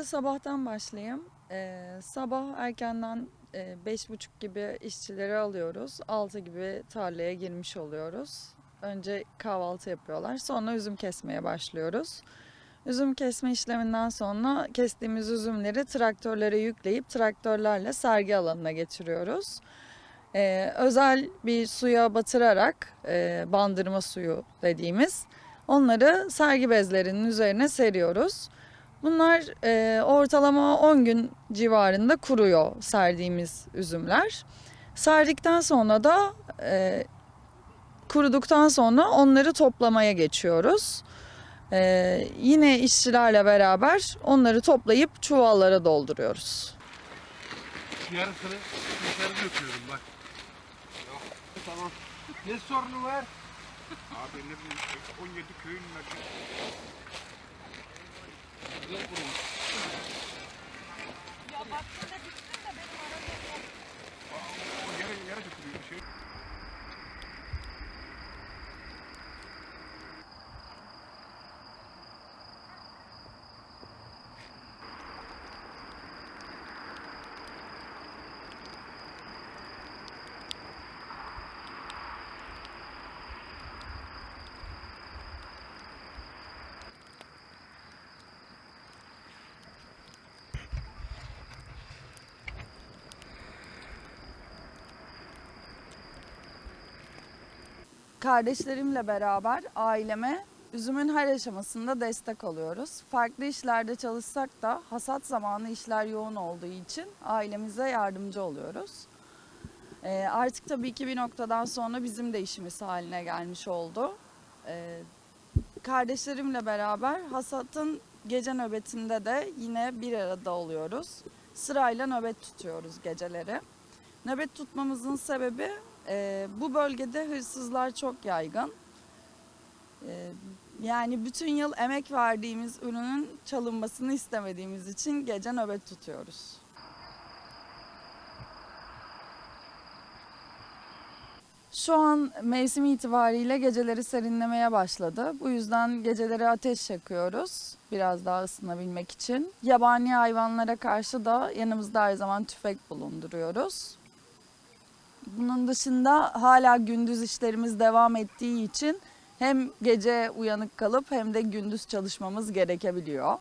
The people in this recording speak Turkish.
sabahtan başlayayım. Ee, sabah erkenden e, beş buçuk gibi işçileri alıyoruz. Altı gibi tarlaya girmiş oluyoruz. Önce kahvaltı yapıyorlar. Sonra üzüm kesmeye başlıyoruz. Üzüm kesme işleminden sonra kestiğimiz üzümleri traktörlere yükleyip traktörlerle sergi alanına getiriyoruz. Ee, özel bir suya batırarak e, bandırma suyu dediğimiz onları sergi bezlerinin üzerine seriyoruz. Bunlar e, ortalama 10 gün civarında kuruyor serdiğimiz üzümler. Serdikten sonra da e, kuruduktan sonra onları toplamaya geçiyoruz. E, yine işçilerle beraber onları toplayıp çuvallara dolduruyoruz. Yarısını dışarı döküyorum bak. Tamam. Ne sorunu var? Abi ne bileyim 17 köyün merkezi. Gel buraya. Kardeşlerimle beraber aileme üzümün her aşamasında destek oluyoruz. Farklı işlerde çalışsak da hasat zamanı işler yoğun olduğu için ailemize yardımcı oluyoruz. Ee, artık tabii ki bir noktadan sonra bizim de işimiz haline gelmiş oldu. Ee, kardeşlerimle beraber hasatın gece nöbetinde de yine bir arada oluyoruz. Sırayla nöbet tutuyoruz geceleri. Nöbet tutmamızın sebebi e, bu bölgede hırsızlar çok yaygın. E, yani bütün yıl emek verdiğimiz ürünün çalınmasını istemediğimiz için gece nöbet tutuyoruz. Şu an mevsim itibariyle geceleri serinlemeye başladı. Bu yüzden geceleri ateş yakıyoruz biraz daha ısınabilmek için. Yabani hayvanlara karşı da yanımızda her zaman tüfek bulunduruyoruz. Bunun dışında hala gündüz işlerimiz devam ettiği için hem gece uyanık kalıp hem de gündüz çalışmamız gerekebiliyor.